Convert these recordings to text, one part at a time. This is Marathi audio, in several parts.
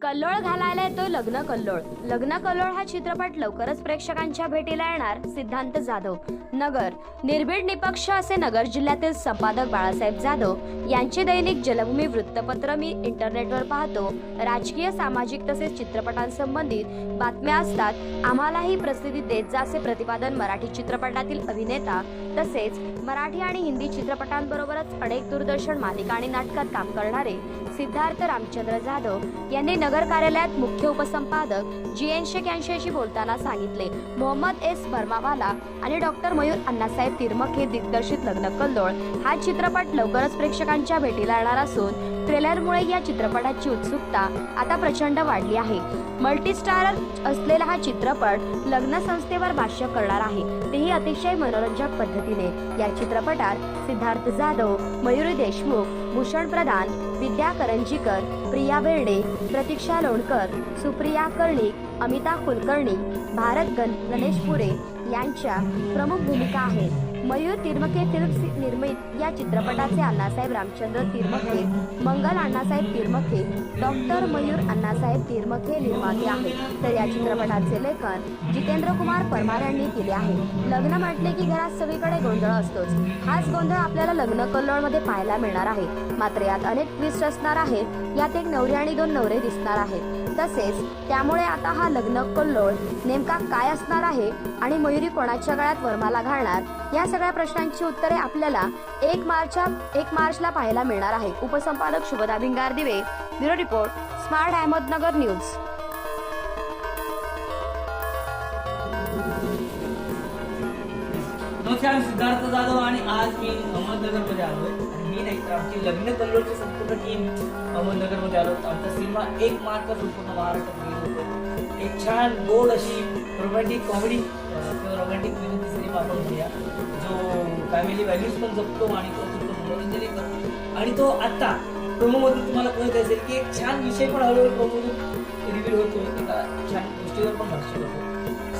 कल्लोळ घालायला येतो लग्न कल्लोळ. लग्न कल्लोळ हा चित्रपट लवकरच प्रेक्षकांच्या भेटीला येणार सिद्धांत जाधव. नगर निर्भीड निपक्ष असे नगर जिल्ह्यातील संपादक बाळासाहेब जाधव यांचे दैनिक जलभूमी वृत्तपत्र मी इंटरनेटवर पाहतो. राजकीय सामाजिक तसेच चित्रपटांसंबंधित बातम्या असतात. आम्हालाही प्रसिद्धी देत जासे प्रतिपादन मराठी चित्रपटातील अभिनेता तसेच मराठी आणि हिंदी चित्रपटांबरोबरच अनेक दूरदर्शन मालिका आणि नाटकात काम करणारे सिद्धार्थ रामचंद्र जाधव यांनी नगर कार्यालयात मुख्य उपसंपादक जी एन शेख यांच्याशी बोलताना सांगितले. मोहम्मद एस. बर्मावाला आणि डॉक्टर मयूर अण्णासाहेब तिरमक हे दिग्दर्शित लग्न कल्लोळ. हा चित्रपट लवकरच प्रेक्षकांच्या भेटीला येणार असून ट्रेलरमुळे या चित्रपटाची उत्सुकता आता प्रचंड वाढली आहे. मल्टीस्टारर असलेला हा चित्रपट लग्न संस्थेवर भाष्य करणार आहे. तेही अतिशय मनोरंजक पद्धतीने. या चित्रपटात सिद्धार्थ जाधव मयुरी देशमुख भूषण प्रधान विद्या करंजीकर प्रिया बेर्डे प्रतीक्षा लोणकर सुप्रिया कर्णिक अमिता कुलकर्णी भारत गण गणेश पुरे यांच्या प्रमुख भूमिका आहेत. मयूर तिरमके फिल्म्स निर्मित या चित्रपटाचे अण्णासाहेब रामचंद्र तिरमके मंगल अण्णासाहेब तिरमके डॉक्टर मयूर अण्णासाहेब तिरमके निर्माते आहेत. तर या चित्रपटाचे लेखन जितेंद्र कुमार परमार यांनी केले आहे. लग्न म्हटले की घरात सगळीकडे गोंधळ असतोच. हाच गोंधळ आपल्याला लग्न कल्लोळमध्ये पाहायला मिळणार आहे. मात्र यात अनेक ट्विस्ट असणार आहेत. यात एक नवरी आणि दोन नवरे दिसणार आहेत. तसेच त्यामुळे आता हा लग्न कल्लोळ नेमका काय असणार आहे आणि मयुरी कोणाच्या गळ्यात वरमाला घालणार? या सगळ्या प्रश्नांची उत्तरे आपल्याला एक मार्चच्या एक मार्चला पाहायला मिळणार आहे. उपसंपादक Shubhada Bhingardive bureau report smart Ahmednagar news. नमस्कार सिद्धार्थ जाधव आणि आज मी अहमदनगरमध्ये आलोय. मी नाही. तर आमची लग्न कल्लोळची संपूर्ण टीम अहमदनगरमध्ये आलो. आमचा सिनेमा एक मार्क संपूर्ण महाराष्ट्रात होतो. एक छान गोड अशी रोमॅन्टिक कॉमेडी किंवा रोमॅन्टिक विनंती सिनेमा आपण म्हणूया जो फॅमिली व्हॅल्यूज पण जपतो आणि तो तुमचं मनोरंजनही करतो. आणि तो आत्ता प्रोमोमधून तुम्हाला कळत असेल की एक छान विषय पण हळूहळू प्रोमोमधून रिव्हील होतो एका छान गोष्टीवर पण भाष्य होतो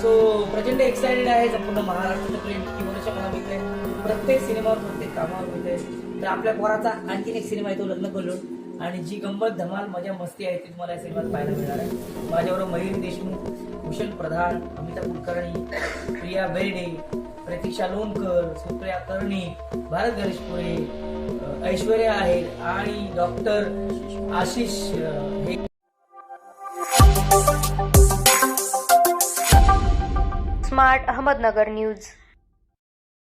सो प्रचंड एक्साइटेड आहे. संपूर्ण महाराष्ट्राचं प्रेम किंवा मला प्रत्येक सिनेमावर प्रत्येक कामावर मिळतंय तर आपल्या पोराचा आणखीन एक सिनेमा आहे तो लग्न कल्लोळ आणि जी गंमत धमाल मजा मस्ती आहे ती तुम्हाला या सिनेमात पाहायला मिळणार आहे. माझ्याबरोबर मयूर देशमुख भूषण प्रधान अमिता कुलकर्णी प्रिया बेर्डे प्रतीक्षा लोणकर सुप्रिया कर्णिक भारत गणेशपुरे ऐश्वर्या आहे आणि डॉक्टर आशिष हे स्मार्ट अहमदनगर न्यूज.